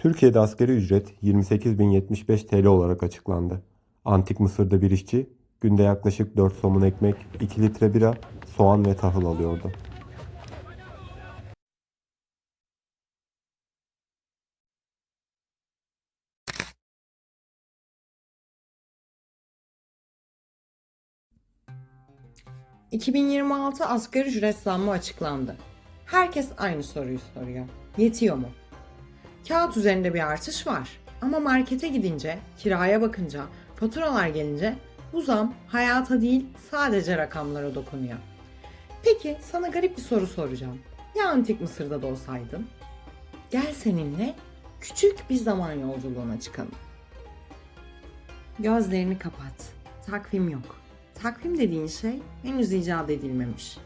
Türkiye'de asgari ücret 28.075 TL olarak açıklandı. Antik Mısır'da bir işçi günde yaklaşık 4 somun ekmek, 2 litre bira, soğan ve tahıl alıyordu. ...2026 asgari ücret zammı açıklandı. Herkes aynı soruyu soruyor. Yetiyor mu? Kağıt üzerinde bir artış var. Ama markete gidince, kiraya bakınca, faturalar gelince bu zam hayata değil sadece rakamlara dokunuyor. Peki sana garip bir soru soracağım. Ya antik Mısır'da da olsaydın? Gel seninle küçük bir zaman yolculuğuna çıkalım. Gözlerini kapat. Takvim yok. Takvim dediğin şey henüz icat edilmemiş.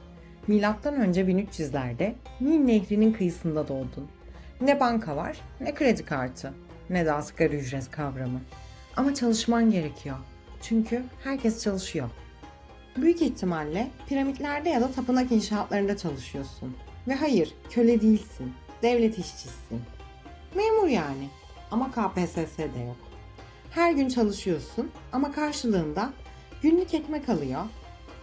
Milattan önce 1300'lerde Nil Nehri'nin kıyısında doğdun. Ne banka var, ne kredi kartı, ne de asgari ücret kavramı. Ama çalışman gerekiyor. Çünkü herkes çalışıyor. Büyük ihtimalle piramitlerde ya da tapınak inşaatlarında çalışıyorsun. Ve hayır, köle değilsin. Devlet işçisisin. Memur yani. Ama KPSS de yok. Her gün çalışıyorsun ama karşılığında günlük ekmek alıyor,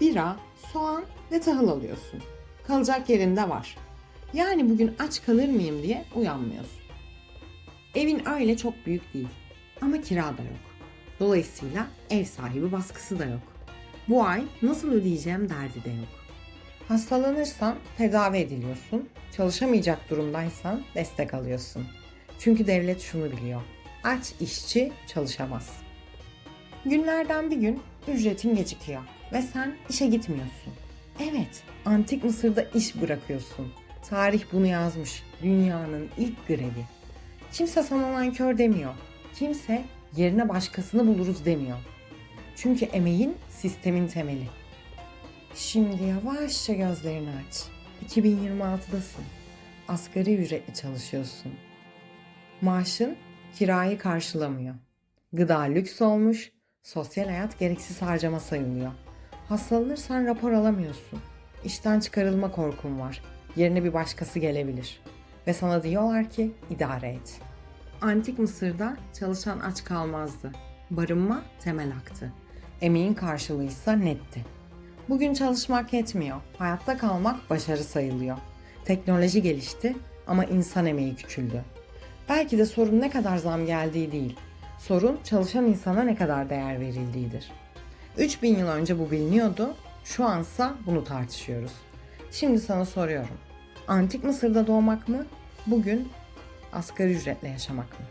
bira, soğan ve tahıl alıyorsun. Kalacak yerinde var. Yani bugün aç kalır mıyım diye uyanmıyorsun. Evin öyle çok büyük değil ama kira da yok. Dolayısıyla ev sahibi baskısı da yok. Bu ay nasıl ödeyeceğim derdi de yok. Hastalanırsan tedavi ediliyorsun. Çalışamayacak durumdaysan destek alıyorsun. Çünkü devlet şunu biliyor. Aç işçi çalışamaz. Günlerden bir gün ücretin gecikiyor ve sen işe gitmiyorsun. Evet, antik Mısır'da iş bırakıyorsun. Tarih bunu yazmış. Dünyanın ilk grevi. Kimse sana nankör demiyor. Kimse yerine başkasını buluruz demiyor. Çünkü emeğin sistemin temeli. Şimdi yavaşça gözlerini aç. 2026'dasın. Asgari ücretli çalışıyorsun. Maaşın kirayı karşılamıyor. Gıda lüks olmuş, sosyal hayat gereksiz harcama sayılıyor. Hastalanırsan rapor alamıyorsun. İşten çıkarılma korkun var. Yerine bir başkası gelebilir. Ve sana diyorlar ki idare et. Antik Mısır'da çalışan aç kalmazdı. Barınma temel aktı. Emeğin karşılığı ise netti. Bugün çalışmak yetmiyor. Hayatta kalmak başarı sayılıyor. Teknoloji gelişti ama insan emeği küçüldü. Belki de sorun ne kadar zam geldiği değil. Sorun çalışan insana ne kadar değer verildiğidir. 3000 yıl önce bu biliniyordu, şu ansa bunu tartışıyoruz. Şimdi sana soruyorum. Antik Mısır'da doğmak mı, bugün asgari ücretle yaşamak mı?